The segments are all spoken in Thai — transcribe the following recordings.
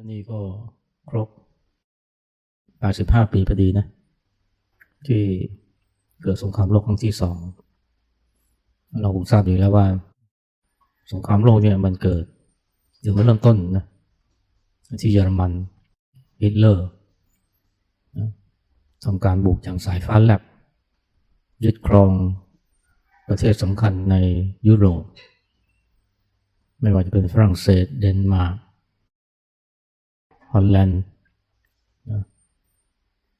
อันนี้ก็ครบ 85 ปีพอดีนะ ที่เกิดสงครามโลกครั้งที่สอง เราคงทราบอยู่แล้วว่า สงครามโลกเนี่ยมันเกิดหรือว่าเริ่มต้นนะที่เยอรมันฮิตเลอร์ทำการบุกอย่างสายฟ้าแลบยึดครองประเทศสำคัญในยุโรป ไม่ว่าจะเป็นฝรั่งเศสเดนมาร์ก ฮอลแลนด์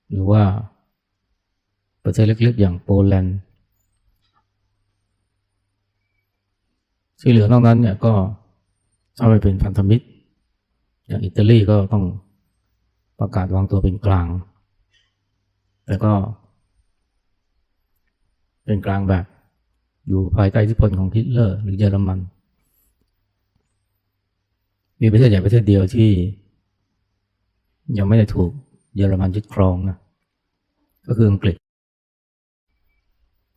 หรือว่าประเทศเล็กๆ อย่างโปแลนด์ที่เหลือนอกนั้นเนี่ยก็ถ้าไปเป็นพันธมิตร อย่างอิตาลีก็ต้องประกาศวางตัวเป็นกลาง แต่ก็ เป็นกลางแบบ อยู่ภายใต้อิทธิพลของฮิตเลอร์ หรือเยอรมัน มีประเทศใหญ่ประเทศเดียวที่ ยังไม่ได้ถูกเยอรมันยึดครองนะก็คืออังกฤษ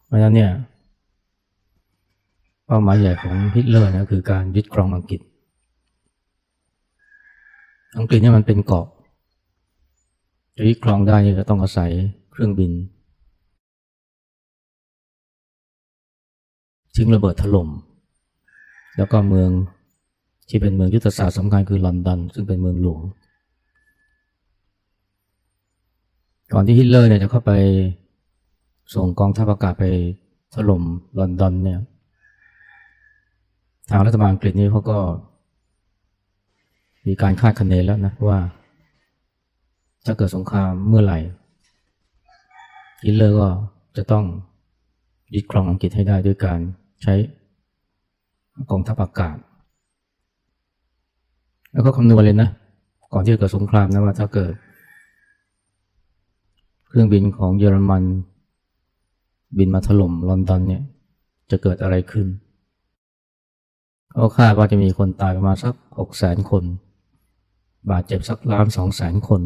เพราะฉะนั้นเนี่ยเป้าหมายใหญ่ของฮิตเลอร์นะคือการยึดครองอังกฤษ อังกฤษเนี่ยมันเป็นเกาะจะยึดครองได้ก็ต้องอาศัยเครื่องบินทิ้งระเบิดถล่ม แล้วก็เมืองที่เป็นเมืองยุทธศาสตร์สำคัญคือลอนดอนซึ่งเป็นเมืองหลวง ก่อนที่ฮิตเลอร์เนี่ยจะเข้าไปส่งกองทัพอากาศไปถล่มลอนดอนเนี่ย ทางรัฐบาลอังกฤษนี่เขาก็ มีการคาดคะเนแล้วนะว่า ถ้าเกิดสงครามเมื่อไหร่ฮิตเลอร์ก็จะต้องยึดครองอังกฤษให้ได้ด้วยการใช้กองทัพอากาศ แล้วก็คำนวณเลยนะ ก่อนที่จะเกิดสงครามนะว่าถ้าเกิด เครื่องบินของเยอรมัน บินมาถล่มลอนดอนเนี่ยจะเกิดอะไรขึ้นเขาคาดว่าจะมีคนตายประมาณสักหกแสนคน บาดเจ็บสักล้านสองแสนคน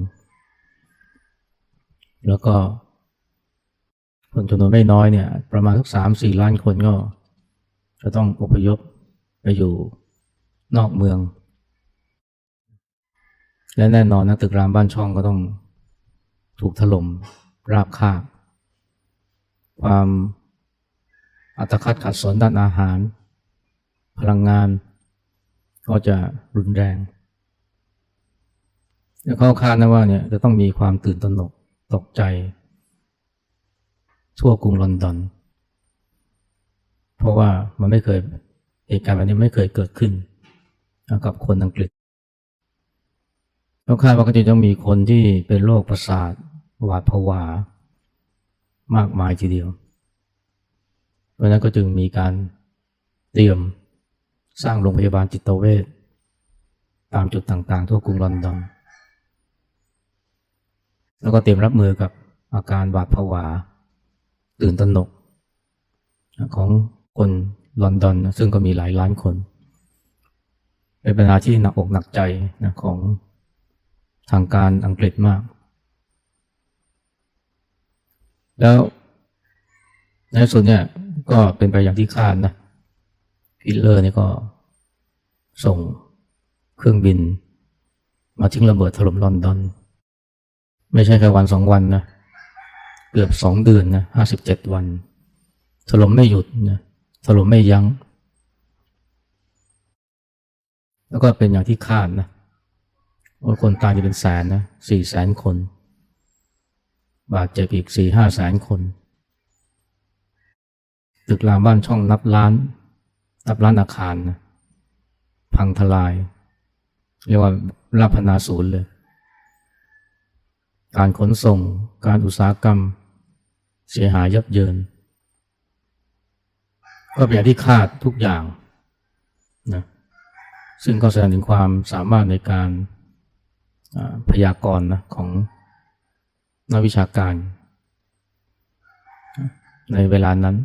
แล้วก็คนจำนวนไม่น้อยเนี่ย ประมาณสักสามสี่ล้านคนก็ จะต้องอพยพไปอยู่นอกเมือง และแน่นอนนะตึกรามบ้านช่องก็ต้อง ถูกถล่มราบคาบ ความอัตคัดขัดสนด้านอาหาร พลังงาน ก็จะรุนแรงแล้วเขาคาดนะว่าเนี่ยจะต้องมีความตื่นตระหนกตกใจ ทั่วกรุงลอนดอน เพราะว่ามันไม่เคยเหตุการณ์แบบนี้ไม่เคยเกิดขึ้น กับคนอังกฤษเขาคาดว่าก็จะต้องมีคนที่เป็นโรคประสาท หวาดผวามากมายทีเดียว เพราะนั้นก็จึงมีการเตรียมสร้างโรงพยาบาลจิตเวชตามจุดต่างๆ ทั่วกรุงลอนดอน แล้วก็เตรียมรับมือกับอาการหวาดผวา ตื่นตระหนก ของคนลอนดอน ซึ่งก็มีหลายล้านคน เป็นปัญหาที่หนักอกหนักใจนะของทางการอังกฤษมาก แล้วในส่วนเนี่ยก็เป็นไปอย่างที่คาดนะฮิตเลอร์นี่ก็ส่งเครื่องบิน มาทิ้งระเบิดถล่มลอนดอน ไม่ใช่แค่วันสองวันนะ เกือบสองเดือนนะห้าสิบเจ็ดวัน ถล่มไม่หยุดนะถล่มไม่ยัง้ง แล้วก็เป็นอย่างที่คาดนะว่าคนตายจะเป็นแสนนะสี่แสนคน บาดเจ็บอีกสี่ห้าแสนคน ตึกรามบ้านช่องนับล้าน นับล้านอาคารนะพังทลาย เรียกว่าราพนาศูนย์เลย การขนส่ง การอุตสาหกรรม เสียหายยับเยิน ก็เป็นอย่างที่คาดทุกอย่างนะซึ่งก็แสดงถึงความสามารถในการพยากรณ์นะของ นักวิชาการ ในเวลานั้น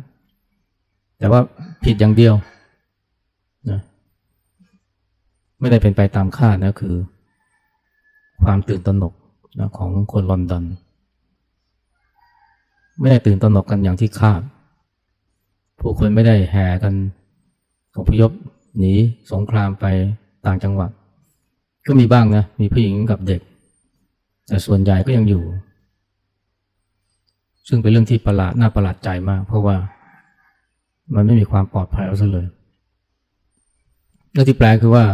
แต่ว่าผิดอย่างเดียวนะไม่ได้เป็นไปตามคาดนะคือ ความตื่นตระหนกนะของคนลอนดอนไม่ได้ตื่นตระหนกกันอย่างที่คาดผู้คนไม่ได้แห่กันอพยพหนีสงครามไปต่างจังหวัด ก็มีบ้างนะ มีผู้หญิงกับเด็ก แต่ส่วนใหญ่ก็ยังอยู่ ซึ่งเป็นเรื่องที่ประหลาดน่าประหลาดใจมาก เพราะว่ามันไม่มีความปลอดภัยเอาซะเลยเรื่องที่แปลคือว่า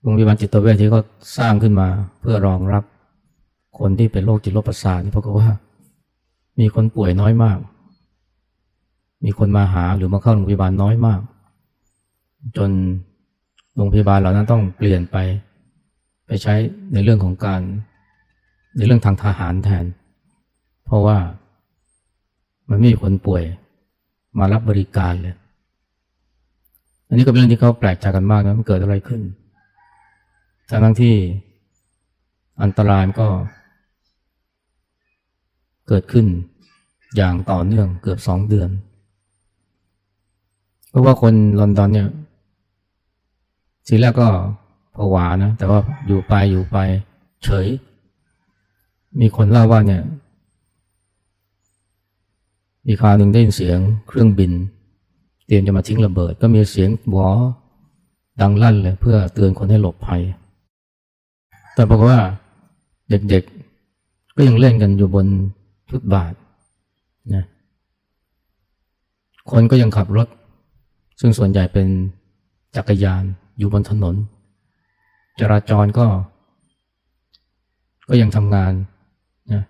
โรงพยาบาลจิตเวชที่เขาสร้างขึ้นมาเพื่อรองรับคนที่เป็นโรคจิตโรคประสาทนี่เพราะว่า มีคนป่วยน้อยมาก มีคนมาหาหรือมาเข้าโรงพยาบาลน้อยมาก จนโรงพยาบาลเหล่านั้นต้องเปลี่ยนไป ไปใช้ในเรื่องของการ ในเรื่องทางทหารแทน ราะว่ามันไม่มีคนป่วยมารับบริการเลย อันนี้ก็เป็นเรื่องที่เขาแปลกใจกันมากนะมันเกิดอะไรขึ้นทั้งทั้งที่อันตรายมันก็ เกิดขึ้นอย่างต่อเนื่องเกือบสองเดือน เพราะว่าคนลอนดอนเนี่ยทีแรกก็ผวานะ แต่ว่าอยู่ไปอยู่ไปเฉย มีคนเล่าว่าเนี่ย มีคราวหนึ่งได้ยินเสียงเครื่องบิน เตรียมจะมาทิ้งระเบิด ก็มีเสียงหวอดังลั่นเลยเพื่อเตือนคนให้หลบภัย แต่บอกว่าเด็กๆ ก็ยังเล่นกันอยู่บนฟุตบาทนะคนก็ยังขับรถ ซึ่งส่วนใหญ่เป็นจักรยานอยู่บนถนน จราจรก็ ก็ยังทำงานนะ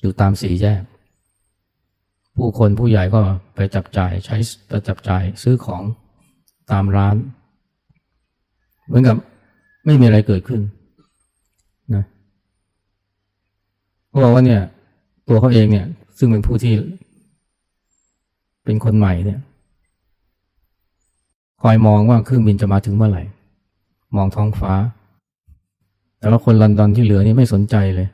อยู่ตามสี่แยก ผู้คนผู้ใหญ่ก็ไปจับจ่ายใช้ไปจับจ่ายซื้อของตามร้าน เหมือนกับไม่มีอะไรเกิดขึ้นนะเขาบอกว่าเนี่ย ตัวเขาเองเนี่ย ซึ่งเป็นผู้ที่ เป็นคนใหม่เนี่ย คอยมองว่าเครื่องบินจะมาถึงเมื่อไหร่ มองท้องฟ้า แต่ว่าคนลอนดอนที่เหลือนี่ไม่สนใจเลย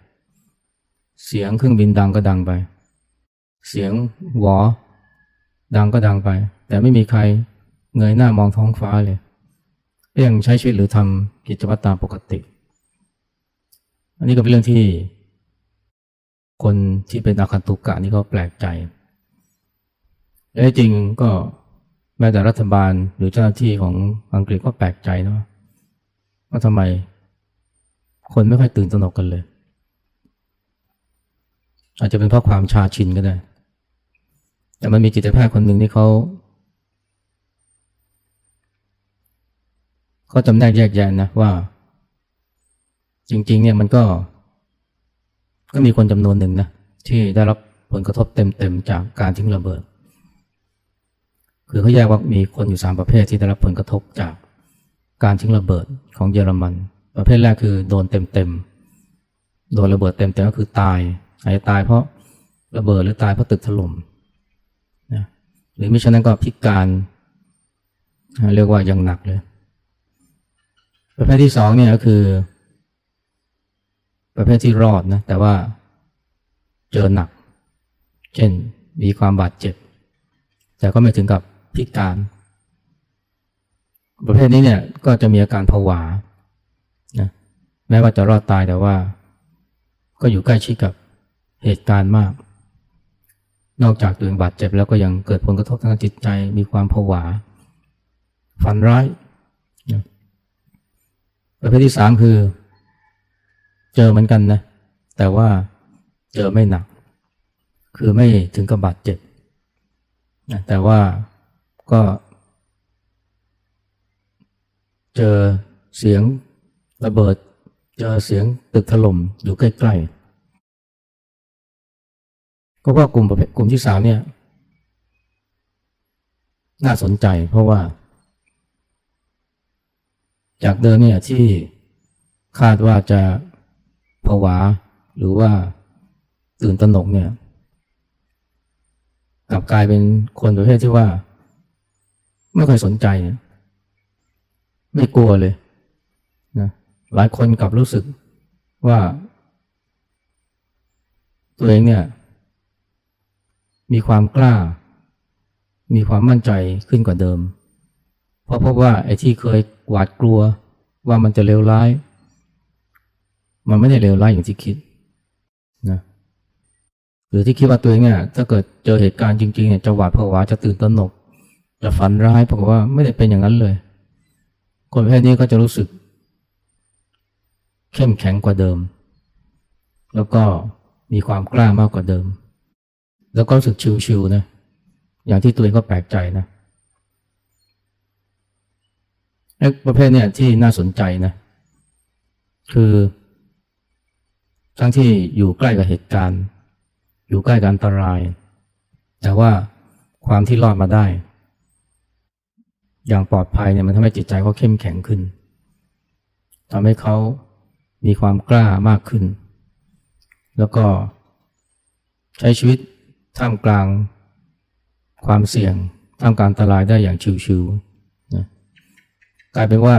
เสียงเครื่องบินดังก็ดังไป เสียงหวอ ดังก็ดังไป แต่ไม่มีใครเงยหน้ามองท้องฟ้าเลยยังใช้ชีวิตหรือทำกิจวัตรตามปกติ อันนี้ก็เป็นเรื่องที่ คนที่เป็นอาคันตุกะนี่ก็แปลกใจและจริงก็แม้แต่รัฐบาลหรือเจ้าหน้าที่ของอังกฤษก็แปลกใจนะว่าทำไม คนไม่ค่อยตื่นตระหนกกันเลย อาจจะเป็นเพราะความชาชินก็ได้ แต่มันมีจิตแพทย์คนหนึ่งที่เขาเขาจำแนกแยกแยะนะว่า จริง ๆ เนี่ยมันก็ ก็มีคนจำนวนหนึ่งนะที่ได้รับผลกระทบเต็มๆจากการทิ้งระเบิด คือเขาแยกว่ามีคนอยู่สามประเภทที่ได้รับผลกระทบจากการทิ้งระเบิดของเยอรมัน ประเภทแรกคือโดนเต็มๆโดนระเบิดเต็มๆก็คือตายอาจจะตายเพราะระเบิดหรือตายเพราะตึกถล่ม หรือมิฉะนั้นก็พิการเรียกว่ายังหนักเลย ประเภทที่สองเนี่ยก็คือ ประเภทที่รอดนะแต่ว่าเจอหนัก เช่นมีความบาดเจ็บ แต่ก็ไม่ถึงกับพิการ ประเภทนี้เนี่ยก็จะมีอาการผวานะแม้ว่าจะรอดตายแต่ว่า ก็อยู่ใกล้ชิดกับเหตุการณ์มาก นอกจากตัวเองบาดเจ็บแล้วก็ยังเกิดผลกระทบทางจิตใจมีความผวา ฝันร้ายประเภทที่สามคือ เจอเหมือนกันนะ แต่ว่าเจอไม่หนัก คือไม่ถึงกับบาดเจ็บนะแต่ว่าก็ เจอเสียงระเบิด เจอเสียงตึกถล่มอยู่ใกล้ๆ ก็ว่ากลุ่มประเภทกลุ่มที่สามเนี่ยน่าสนใจเพราะว่า จากเดิมเนี่ยที่คาดว่าจะผวาหรือว่าตื่นตระหนกเนี่ยกลับกลายเป็นคนประเภทที่ว่า ไม่ค่อยสนใจนะไม่กลัวเลยนะหลายคนกลับรู้สึกว่า ตัวเองเนี่ย มีความกล้า มีความมั่นใจขึ้นกว่าเดิม เพราะพบว่าไอ้ที่เคยหวาดกลัวว่ามันจะเลวร้าย มันไม่ได้เลวร้ายอย่างที่คิดนะหรือที่คิดว่าตัวเองเนี่ยถ้าเกิดเจอเหตุการณ์จริงๆเนี่ยจะหวาดผวาจะตื่นตระหนก จะฝันร้ายปรากฏว่าไม่ได้เป็นอย่างนั้นเลย คนประเภทนี้ก็จะรู้สึก เข้มแข็งกว่าเดิม แล้วก็มีความกล้ามากกว่าเดิม แล้วก็รู้สึกชิวๆนะ อย่างที่ตัวเองก็แปลกใจนะไอ้ประเภทเนี่ยที่น่าสนใจนะ คือทั้งที่อยู่ใกล้กับเหตุการณ์ อยู่ใกล้กับอันตราย แต่ว่าความที่รอดมาได้ อย่างปลอดภัยเนี่ยมันทำให้จิตใจเขาเข้มแข็งขึ้นทำให้เขามีความกล้ามากขึ้น แล้วก็ใช้ชีวิต ท่ามกลางความเสี่ยงท่ามกลางอันตรายได้อย่างชิวๆนะกลายเป็นว่า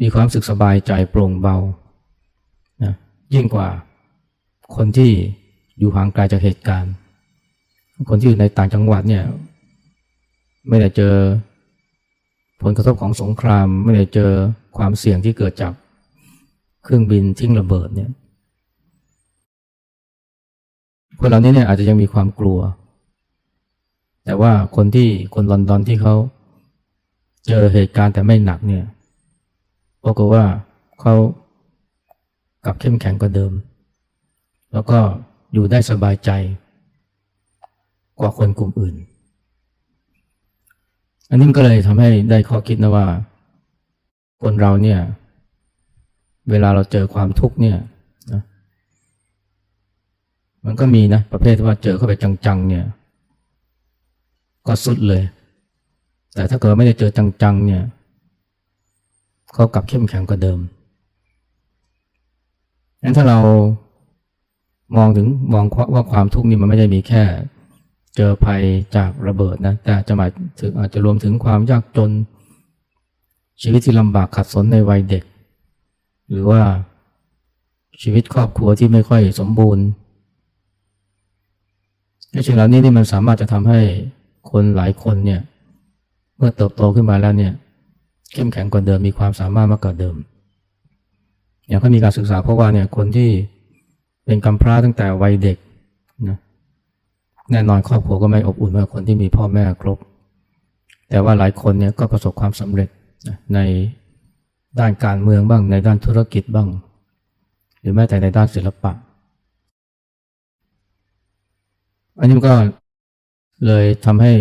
มีความสึกสบายใจโปร่งเบานะยิ่งกว่าคนที่อยู่ห่างไกลจากเหตุการณ์ คนที่อยู่ในต่างจังหวัดเนี่ยไม่ได้เจอผลกระทบของสงคราม ไม่ได้เจอความเสี่ยงที่เกิดจากเครื่องบินทิ้งระเบิดเนี่ย คนเหล่านี้เนี่ยอาจจะยังมีความกลัว แต่ว่าคนที่คนลอนดอนที่เขาเจอเหตุการณ์แต่ไม่หนักเนี่ยปรากฏว่าเขากลับเข้มแข็งกว่าเดิม แล้วก็อยู่ได้สบายใจ กว่าคนกลุ่มอื่น อันนี้ก็เลยทำให้ได้ข้อคิดนะว่า คนเราเนี่ย เวลาเราเจอความทุกข์เนี่ย มันก็มีนะ ประเภทว่าเจอเข้าไปจังๆเนี่ย ก็สุดเลย แต่ถ้าเกิดไม่ได้เจอจังๆเนี่ยเขากลับเข้มแข็งกว่าเดิมงั้นถ้าเรามองถึงมองว่าความทุกข์นี่มันไม่ได้มีแค่ เจอภัยจากระเบิดนะ แต่จะหมายถึงอาจจะรวมถึงความยากจน ชีวิตที่ลำบากขัดสนในวัยเด็ก หรือว่าชีวิตครอบครัวที่ไม่ค่อยสมบูรณ์ สิ่งเหล่านี้นี่มันสามารถจะทำให้คนหลายคนเนี่ย เมื่อเติบโตขึ้นมาแล้วเนี่ย เข้มแข็งกว่าเดิมมีความสามารถมากกว่าเดิม อย่างก็มีการศึกษาเพราะว่าเนี่ยคนที่เป็นกำพร้าตั้งแต่วัยเด็กนะแน่นอนครอบครัวก็ไม่อบอุ่นเหมือนคนที่มีพ่อแม่ครบ แต่ว่าหลายคนเนี่ยก็ประสบความสำเร็จนะในด้านการเมืองบ้างในด้านธุรกิจบ้าง หรือแม้แต่ในด้านศิลปะ อันนี้มันก็เลยทำให้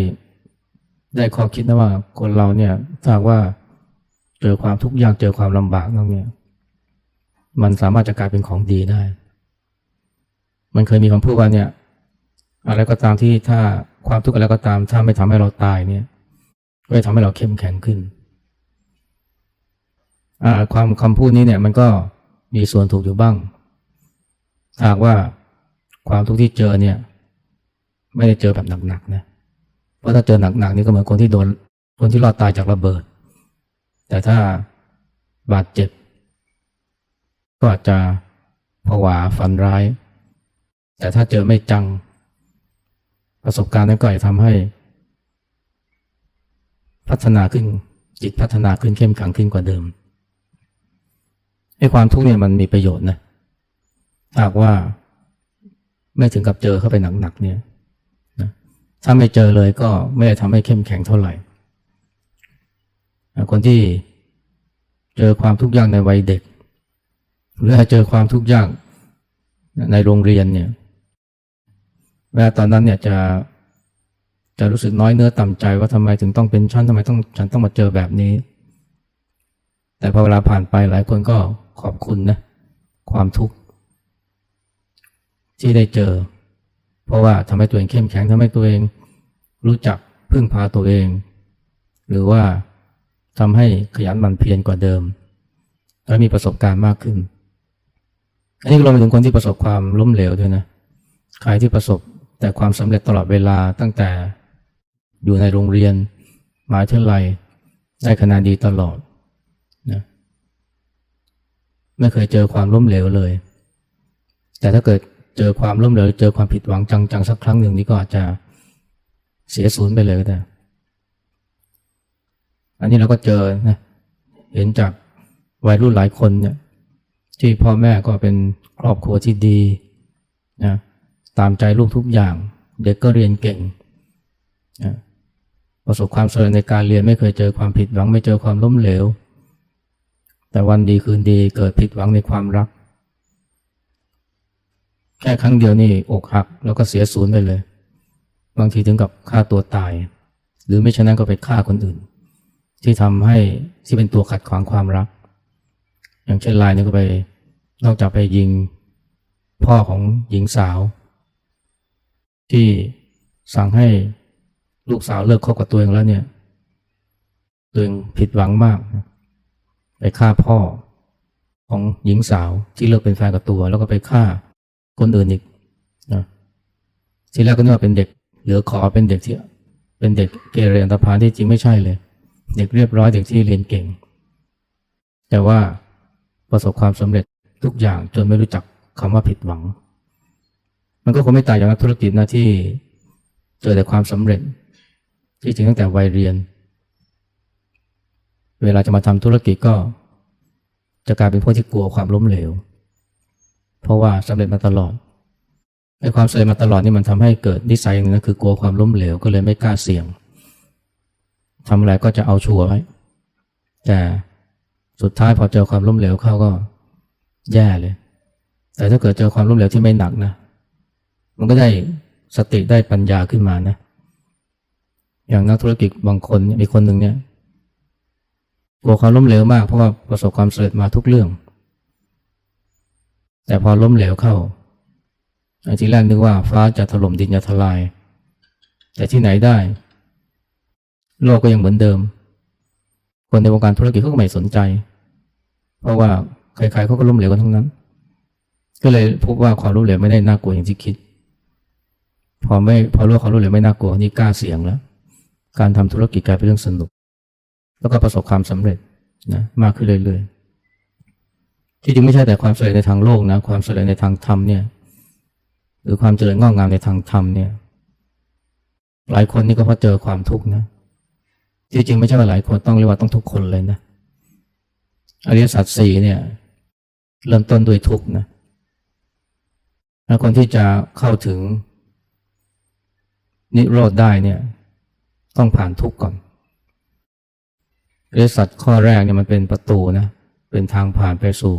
ได้ข้อคิดนะว่าคนเราเนี่ยถ้าว่าเจอความทุกข์ยากเจอความลำบากนั่นเนี่ยมันสามารถจะกลายเป็นของดีได้ มันเคยมีคำพูดว่าเนี่ยอะไรก็ตามที่ถ้าความทุกข์อะไรก็ตาม ถ้าไม่ทำให้เราตายเนี่ยก็จะทำให้เราเข้มแข็งขึ้นความคำพูดนี้เนี่ยมันก็มีส่วนถูกอยู่บ้างถ้าหากว่าความทุกข์ที่เจอเนี่ย ไม่ได้เจอแบบหนักๆนะเพราะถ้าเจอหนักๆนี่ก็เหมือนคนที่โดนคนที่รอดตายจากระเบิด แต่ถ้าบาดเจ็บ ก็อาจจะผวาฝันร้าย แต่ถ้าเจอไม่จัง ประสบการณ์นั้นก็จะทำให้ พัฒนาขึ้นจิตพัฒนาขึ้นเข้มแข็งขึ้นกว่าเดิมไอ้ความทุกข์เนี่ยมันมีประโยชน์นะหากว่าไม่ถึงกับเจอเข้าไปหนักๆเนี่ย ถ้าไม่เจอเลยก็ไม่ได้ทำให้เข้มแข็งเท่าไหร่ คนที่เจอความทุกข์ยากในวัยเด็ก หรือเจอความทุกข์ยากในโรงเรียนเนี่ยเวลาตอนนั้นเนี่ยจะจะรู้สึกน้อยเนื้อต่ำใจว่าทำไมถึงต้องเป็นชั้นทำไมต้องฉันต้องมาเจอแบบนี้ แต่พอเวลาผ่านไปหลายคนก็ขอบคุณนะความทุกข์ที่ได้เจอ เพราะว่าทำให้ตัวเองเข้มแข็งทำให้ตัวเองรู้จักพึ่งพาตัวเอง หรือว่าทำให้ขยันหมั่นเพียรกว่าเดิม และมีประสบการณ์มากขึ้น อันนี้รวมไปถึงคนที่ประสบความล้มเหลวด้วยนะใครที่ประสบแต่ความสำเร็จตลอดเวลาตั้งแต่อยู่ในโรงเรียนมหาวิทยาลัยได้คะแนนดีตลอดนะไม่เคยเจอความล้มเหลวเลย แต่ถ้าเกิด เจอความล้มเหลวเจอความผิดหวังจังๆสักครั้งหนึ่งนี่ก็อาจจะเสียศูนย์ไปเลยก็ได้อันนี้เราก็เจอนะเห็นจากวัยรุ่นหลายคนเนี่ยที่พ่อแม่ก็เป็นครอบครัวที่ดีนะตามใจลูกทุกอย่าง เด็กก็เรียนเก่งนะประสบความสำเร็จในการเรียนไม่เคยเจอความผิดหวัง ไม่เจอความล้มเหลว แต่วันดีคืนดีเกิดผิดหวังในความรัก ค่ครั้งเดียวนี่อกหัก แล้วก็เสียศูนย์ไปเลย บางทีถึงกับฆ่าตัวตาย หรือไม่ฉะนั้นก็ไปฆ่าคนอื่น ที่ทำให้ที่เป็นตัวขัดขวางความรัก อย่างเช่นลายนี่ก็ไปนอกจากไปยิงพ่อของหญิงสาว ที่สั่งให้ลูกสาวเลิกคบกับตัวเองแล้วเนี่ยตัวเองผิดหวังมากไปฆ่าพ่อของหญิงสาวที่เลิกเป็นแฟนกับตัว แล้วก็ไปฆ่า คนอื่นอีกนะทีแรกก็นึกว่าเป็นเด็ก เหลือขอเป็นเด็กที่เป็นเด็กเกเรอันตพาลที่จริงไม่ใช่เลย เด็กเรียบร้อยเด็กที่เรียนเก่ง แต่ว่าประสบความสำเร็จทุกอย่างจนไม่รู้จักคำว่าผิดหวัง มันก็คงไม่ต่างจากนักธุรกิจนะที่เจอแต่ความสำเร็จ ที่จริงตั้งแต่วัยเรียน เวลาจะมาทำธุรกิจก็จะกลายเป็นพวกที่กลัวความล้มเหลว เพราะว่าสำเร็จมาตลอดไอ้ความสำเร็จมาตลอดนี่มันทำให้เกิดนิสัยอย่างนึงนะคือกลัวความล้มเหลวก็เลยไม่กล้าเสี่ยงทำอะไรก็จะเอาชัวร์ไว้แต่สุดท้ายพอเจอความล้มเหลวเข้าก็แย่เลย แต่ถ้าเกิดเจอความล้มเหลวที่ไม่หนักนะ มันก็ได้สติได้ปัญญาขึ้นมานะ อย่างนักธุรกิจบางคนมีคนหนึ่งเนี่ยกลัวความล้มเหลวมากเพราะว่าประสบความสำเร็จมาทุกเรื่อง แต่พอล้มเหลวเข้าทีแรกนึกว่าฟ้าจะถล่มดินจะทลาย แต่ที่ไหนได้ โลกก็ยังเหมือนเดิม คนในวงการธุรกิจเขาก็ไม่สนใจ เพราะว่าใครๆเขาก็ล้มเหลวกันทั้งนั้น ก็เลยพบว่าความล้มเหลวไม่ได้น่ากลัวอย่างที่คิด พอไม่พอรู้ความล้มเหลวไม่น่ากลัวนี่กล้าเสี่ยงแล้ว การทำธุรกิจกลายเป็นเรื่องสนุก แล้วก็ประสบความสำเร็จนะมากขึ้นเรื่อยๆ ที่จริงไม่ใช่แต่ความสำเร็จในทางโลกนะความสำเร็จในทางธรรมเนี่ยหรือความเจริญงอกงามในทางธรรมเนี่ย หลายคนนี่ก็พราะเจอความทุกข์นะที่จริงไม่ใช่ว่าหลายคนต้องเรียกว่าต้องทุกคนเลยนะอริยสัจสี่เนี่ย เริ่มต้นด้วยทุกข์นะแล้วคนที่จะเข้าถึง นิโรธได้เนี่ย ต้องผ่านทุกข์ก่อนอริยสัจข้อแรกเนี่ยมันเป็นประตูนะ เป็นทางผ่านไปสู่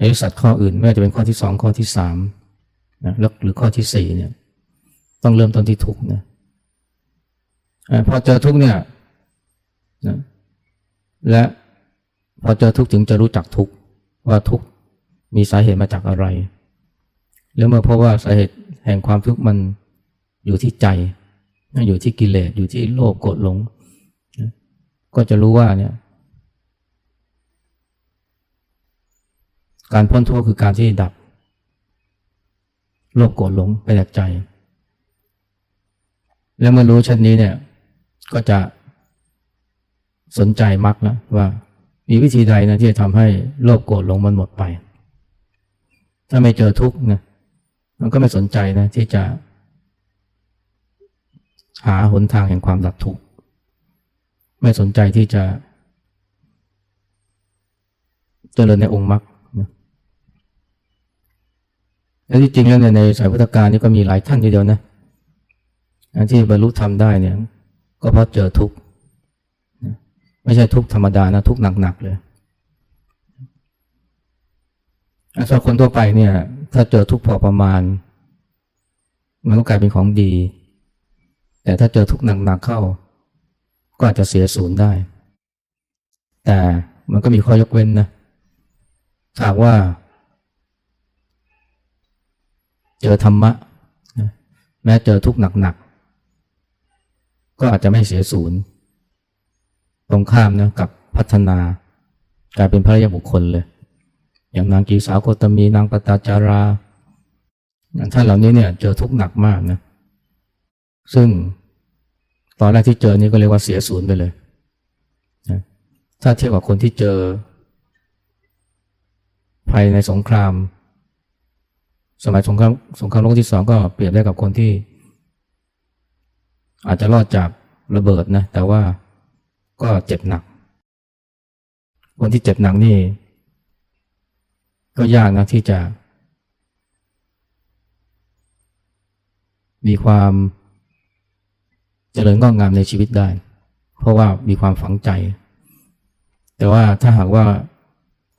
อริยสัจข้ออื่นไม่ว่าจะเป็นข้อที่สองข้อที่สามนะแล้วหรือข้อที่สี่เนี่ยต้องเริ่มต้นที่ทุกข์นะอ่าพอเจอทุกข์เนี่ยนะและพอเจอทุกข์ถึงจะรู้จักทุกข์ว่าทุกข์มีสาเหตุมาจากอะไรแล้วเมื่อพบว่าสาเหตุแห่งความทุกข์มันอยู่ที่ใจ อยู่ที่กิเลสอยู่ที่โลภโกรธหลง ก็จะรู้ว่าเนี่ย การพ้นทุกข์คือการที่ดับโลภโกรธหลงไปจากใจ แล้วเมื่อรู้เช่นนี้เนี่ยก็จะสนใจมักแล้วว่ามีวิธีใดนะที่จะทำให้โลภโกรธหลงมันหมดไป ถ้าไม่เจอทุกข์นะมันก็ไม่สนใจนะที่จะ หาหนทางแห่งความดับทุกข์ไม่สนใจที่จะเจริญในองค์มรรค และที่จริงแล้วเนี่ยในสายพุทธการนี่ก็มีหลายท่านทีเดียวนะอันที่บรรลุธรรมได้เนี่ย ก็เพราะเจอทุกข์ไม่ใช่ทุกข์ธรรมดานะทุกข์หนักๆเลยสำหรับคนทั่วไปเนี่ย ถ้าเจอทุกข์พอประมาณ มันก็กลายเป็นของดี แต่ถ้าเจอทุกข์หนักๆเข้า ก็อาจจะเสียศูนย์ได้ แต่มันก็มีข้อยกเว้นนะถามว่า เจอธรรมะนะแม้เจอทุกข์หนักๆก็อาจจะไม่เสียศูนย์ตรงข้ามนะกับพัฒนากลายเป็นพระยาบุคคลเลย อย่างนางกีสาวโคตมีนางปตาจาราท่านเหล่านี้เนี่ยเจอทุกข์หนักมากนะซึ่งตอนแรกที่เจอนี่ก็เรียกว่าเสียศูนย์ไปเลยนะถ้าเทียบกับคนที่เจอภัยในสงคราม สมัยสงครามสงครามโลกที่สองก็เปรียบได้กับคนที่ อาจจะรอดจากระเบิดนะ แต่ว่าก็เจ็บหนัก คนที่เจ็บหนักนี่ ก็ยากนะที่จะ มีความเจริญงอกงามในชีวิตได้ เพราะว่ามีความฝังใจ แต่ว่าถ้าหากว่า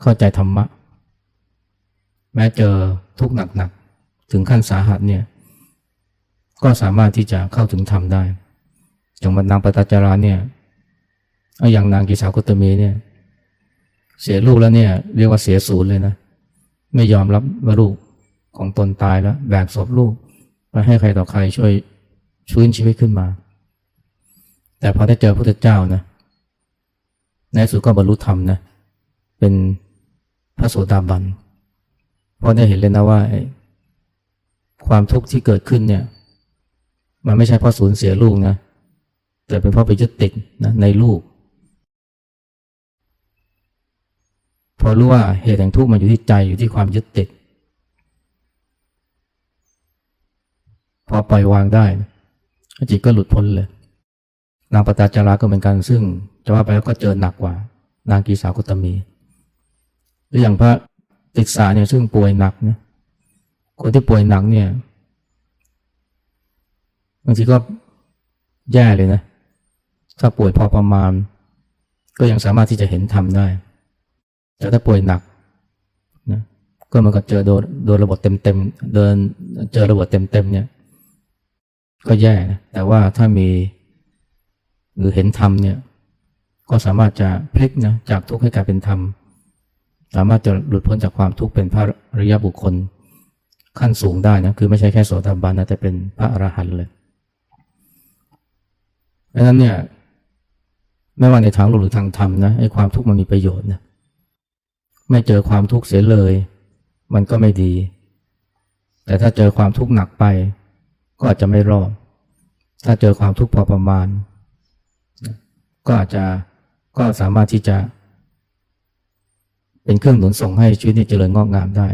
เข้าใจธรรมะ แม้เจอ ทุกข์หนักๆ ถึงขั้นสาหัสเนี่ย ก็สามารถที่จะเข้าถึงธรรมได้ อย่างมันนางปตจาราเนี่ยเอาอย่างนางกิสากุตมีเนี่ย เสียลูกแล้วเนี่ย เรียกว่าเสียศูนย์เลยนะ ไม่ยอมรับว่าลูกของตนตายแล้วแบกศพลูกไปให้ใครต่อใครช่วยชื้นชีวิตขึ้นมา แต่พอได้เจอพระพุทธเจ้านะในสุดก็บรรลุธรรมนะเป็นพระโสดาบันเพราะได้เห็นเลยนะว่าความทุกข์ที่เกิดขึ้นเนี่ย มันไม่ใช่เพราะสูญเสียลูกนะ แต่เป็นเพราะไปยึดติดนะในลูก พอรู้ว่าเหตุแห่งทุกข์มันอยู่ที่ใจอยู่ที่ความยึดติด พอปล่อยวางได้จิตก็หลุดพ้นเลย นางปตาจาราก็เหมือนกัน ซึ่งจะว่าไปแล้วก็เจอหนักกว่านางกีสาวกตมี หรืออย่างพระ ติสสาเนี่ยซึ่งป่วยหนักนะคนที่ป่วยหนักเนี่ยบางทีก็แย่เลยนะ ถ้าป่วยพอประมาณ ก็ยังสามารถที่จะเห็นธรรมได้ แต่ถ้าป่วยหนักนะก็มันก็เจอโดนโดนระบบเต็มๆเดินเจอระบบเต็มๆเนี่ย ก็แย่นะแต่ว่าถ้ามี หรือเห็นธรรมเนี่ย ก็สามารถจะพลิกนะจากทุกข์ให้กลายเป็นธรรม สามารถจะหลุดพ้นจากความทุกข์เป็นพระอริยบุคคลขั้นสูงได้นะคือไม่ใช่แค่โสดาบันนะแต่เป็นพระอรหันต์เลยดังนั้นเนี่ยไม่ว่าในทางโลกหรือทางธรรมนะไอ้ความทุกข์มันมีประโยชน์นะไม่เจอความทุกข์เสียเลย มันก็ไม่ดี แต่ถ้าเจอความทุกข์หนักไป ก็อาจจะไม่รอดถ้าเจอความทุกข์พอประมาณ ก็อาจจะก็สามารถที่จะ เป็นเครื่องหนุนส่งให้ชีวิตนี้เจริญงอกงามได้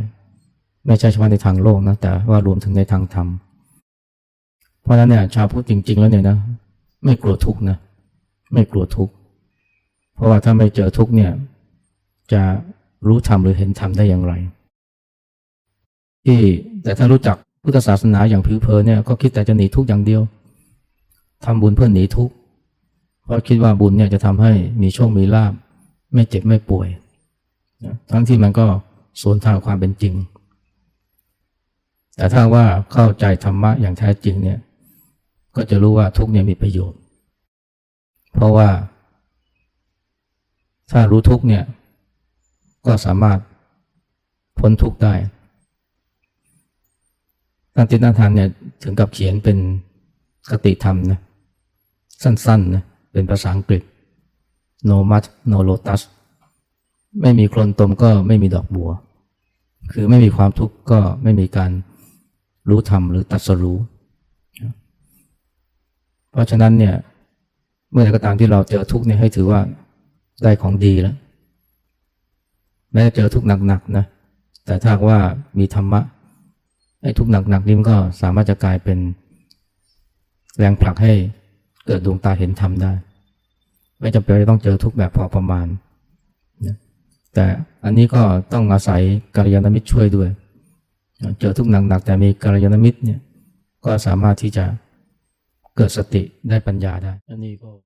ไม่ใช่เฉพาะในทางโลกนะแต่ว่ารวมถึงในทางธรรมเพราะฉะนั้นเนี่ยชาวพุทธจริง ๆ แล้วเนี่ยนะ ไม่กลัวทุกข์นะไม่กลัวทุกข์เพราะว่าถ้าไม่เจอทุกข์เนี่ย จะรู้ธรรมหรือเห็นธรรมได้อย่างไร ที่แต่ถ้ารู้จักพุทธศาสนาอย่างผิวเผินเนี่ยก็คิดแต่จะหนีทุกข์อย่างเดียวทำบุญเพื่อหนีทุกข์เพราะคิดว่าบุญเนี่ยจะทำให้มีโชคมีลาภไม่เจ็บไม่ป่วย ทั้งที่มันก็สวนทางความเป็นจริง แต่ถ้าว่าเข้าใจธรรมะอย่างแท้จริงเนี่ย ก็จะรู้ว่าทุกเนี่ยมีประโยชน์ เพราะว่า ถ้ารู้ทุกเนี่ย ก็สามารถพ้นทุกได้ท่านตินาทานเนี่ยถึงกับเขียนเป็นคติธรรมนะสั้นๆนะเป็นภาษาอังกฤษ no mud no lotus ไม่มีโคลนตมก็ไม่มีดอกบัว คือไม่มีความทุกข์ก็ไม่มีการรู้ธรรมหรือตรัสรู้ เพราะฉะนั้นเนี่ยเมื่อใดก็ตามที่เราเจอทุกข์เนี่ยให้ถือว่าได้ของดีแล้ว แม้จะเจอทุกข์หนักๆนะ แต่ถ้าว่ามีธรรมะไอ้ทุกข์หนักๆนี่มันก็สามารถจะกลายเป็นแรงผลักให้เกิดดวงตาเห็นธรรมได้ ไม่จำเป็นจะต้องเจอทุกข์แบบพอประมาณ แต่อันนี้ก็ต้องอาศัยกัลยาณมิตรช่วยด้วย เจอทุกหนักหนักแต่มีกัลยาณมิตรเนี่ยก็สามารถที่จะเกิดสติได้ปัญญาได้อันนี้ก็